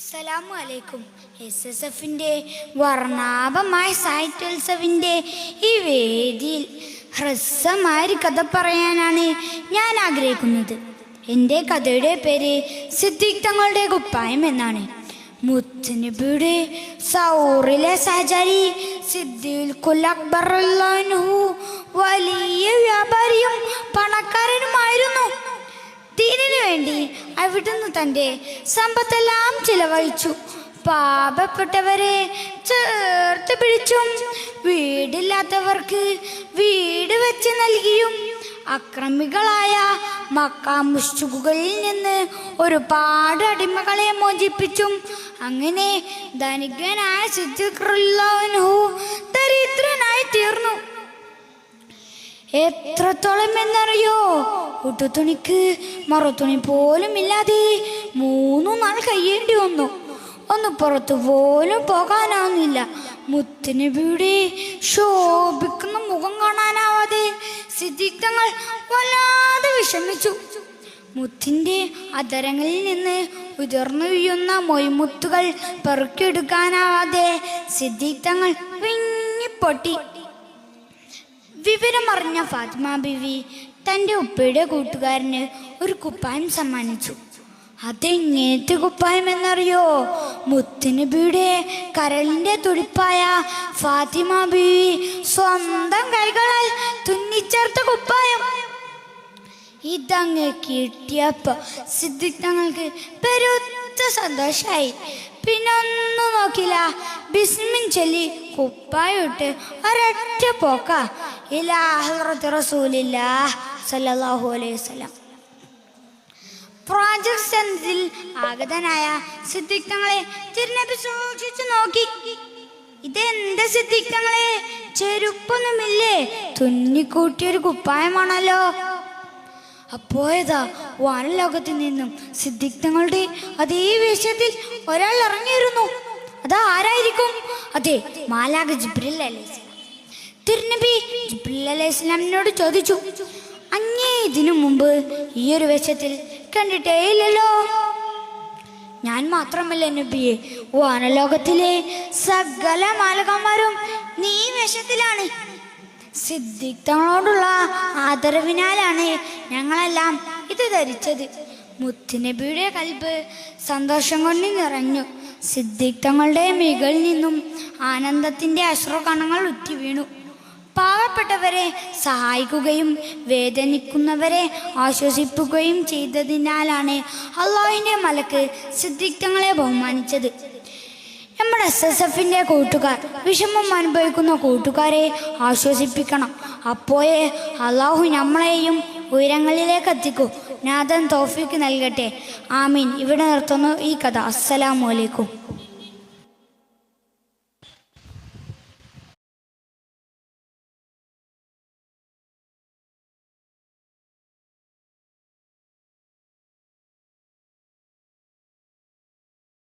അസ്സലാമു അലൈക്കും S S എഫിന്റെ വർണാഭമായ സാഹിത്യോത്സവിന്റെ ഈ വേദിയിൽ ഹ്രസ്വമായൊരു കഥ പറയാനാണ് ഞാൻ ആഗ്രഹിക്കുന്നത്. എന്റെ കഥയുടെ പേര് സിദ്ദീഖ് തങ്ങളുടെ കുപ്പായം എന്നാണ്. മുത്തനബിയുടെ സൗറിലെ സഹചാരി സിദ്ദീഖുൽ അക്ബർ വലിയ വ്യാപാരിയും പണക്കാരനുമായിരുന്നു. വേണ്ടി അവിടുന്ന് തന്റെ സമ്പത്തെല്ലാം ചിലവഴിച്ചു. പാപപ്പെട്ടവരെ ചേർത്ത് പിടിച്ചും വീടില്ലാത്തവർക്ക് വീട് വെച്ച് നൽകിയും അക്രമികളായ മക്ക മുഷ്ചുകളിൽ നിന്ന് ഒരുപാട് അടിമകളെ മോചിപ്പിച്ചും അങ്ങനെ ധനികനായ സിദ്ധിഖുല്ലാഹു ദരിദ്രനായി തീർന്നു. എത്രത്തോളം എന്നറിയോ? ഉടുതുണിക്ക് മറുതുണി പോലും ഇല്ലാതെ മൂന്നു നാൾ കഴിയേണ്ടി വന്നു. ഒന്ന് പുറത്തു പോലും പോകാനാവുന്നില്ല. മുത്തുനബിയുടെ ശോഭിക്കുന്ന മുഖം കാണാനാവാതെ സിദ്ധിക്തങ്ങൾ വല്ലാതെ വിഷമിച്ചു. മുത്തിന്റെ അതരങ്ങളിൽ നിന്ന് ഉതിർന്നു വീഴുന്ന മൊയ്മുത്തുകൾ പെറുക്കിയെടുക്കാനാവാതെ സിദ്ധിക്തങ്ങൾ വിങ്ങിപ്പൊട്ടി. വിവരമറിഞ്ഞ ഫാത്തിമ ബിവി തന്റെ ഉപ്പയുടെ കൂട്ടുകാരന് ഒരു കുപ്പായം സമ്മാനിച്ചു. അതെങ്ങനത്തെ കുപ്പായം എന്നറിയോ? മുത്തുനബിയുടെ കരളിന്റെ തുടിപ്പായ ഫാത്തിമ ബിവി സ്വന്തം കൈകളാൽ തുന്നിച്ചേർത്ത കുപ്പായം. ഇതങ്ങ് കിട്ടിയപ്പോ സിദ്ദിഖ് തങ്ങൾക്ക് പെരുത്ത സന്തോഷമായി പിന്നെ ഒന്നും നോക്കില്ല. ബിസ്മിൻ ചൊല്ലി കുപ്പായിട്ട് ഒരൊറ്റ പോക്ക. ഇലാ ഹസ്രത്ത് റസൂലില്ലാ സല്ലല്ലാഹു അലൈഹി വസല്ലം. പ്രോജക്ട് ആഗതനായ സിദ്ദിഖ് തങ്ങളെ തിരുനബി സൂക്ഷിച്ചു നോക്കി. ഇതെന്താ സിദ്ദിഖ് തങ്ങളെ ചെരുപ്പൊന്നുമില്ലേ? തുന്നിക്കൂട്ടിയൊരു കുപ്പായമാണല്ലോ. അപ്പോയതാ വാനലോകത്തിൽ നിന്നും സിദ്ധിക്തങ്ങളുടെ അതേ വേഷത്തിൽ ഒരാൾ ഇറങ്ങിയിരുന്നു. അതാ ആരായിരിക്കും? അതെ മാലാഖ ജിബ്രിൽ അലൈഹി തിരുനബി ജിബ്രിൽ അലൈഹി ചോദിച്ചു അങ്ങേ ഇതിനു മുമ്പ് ഈ ഒരു വേഷത്തിൽ കണ്ടിട്ടേ ഇല്ലല്ലോ. ഞാൻ മാത്രമല്ല നബിയെ വാനലോകത്തിലെ സകല മാലകന്മാരും നീ വേഷത്തിലാണ്. സിദ്ധിക്തങ്ങളോടുള്ള ആദരവിനാലാണ് ഞങ്ങളെല്ലാം ഇത് ധരിച്ചത്. മുത്തുനബിയുടെ കൽബ് സന്തോഷം കൊണ്ട് നിറഞ്ഞു. സിദ്ധിക്തങ്ങളുടെ മികളിൽ നിന്നും ആനന്ദത്തിന്റെ അശ്രുകണങ്ങൾ ഉറ്റി വീണു പാവപ്പെട്ടവരെ സഹായിക്കുകയും വേദനിക്കുന്നവരെ ആശ്വസിപ്പിക്കുകയും ചെയ്തതിനാലാണ് അള്ളാഹുവിന്റെ മലക്ക് സിദ്ധിക്തങ്ങളെ ബഹുമാനിച്ചത്. നമ്മുടെ എസ് എസ് എഫിന്റെ കൂട്ടുകാർ വിഷമം അനുഭവിക്കുന്ന കൂട്ടുകാരെ ആശ്വസിപ്പിക്കണം. അപ്പോഴേ അള്ളാഹു നമ്മളെയും ഉയരങ്ങളിലേക്ക് എത്തിക്കൂ. നാഥൻ തോഫിക്ക് നൽകട്ടെ. ആമീൻ. ഇവിടെ നിർത്തുന്നു ഈ കഥ. അസ്സലാമു അലൈക്കും.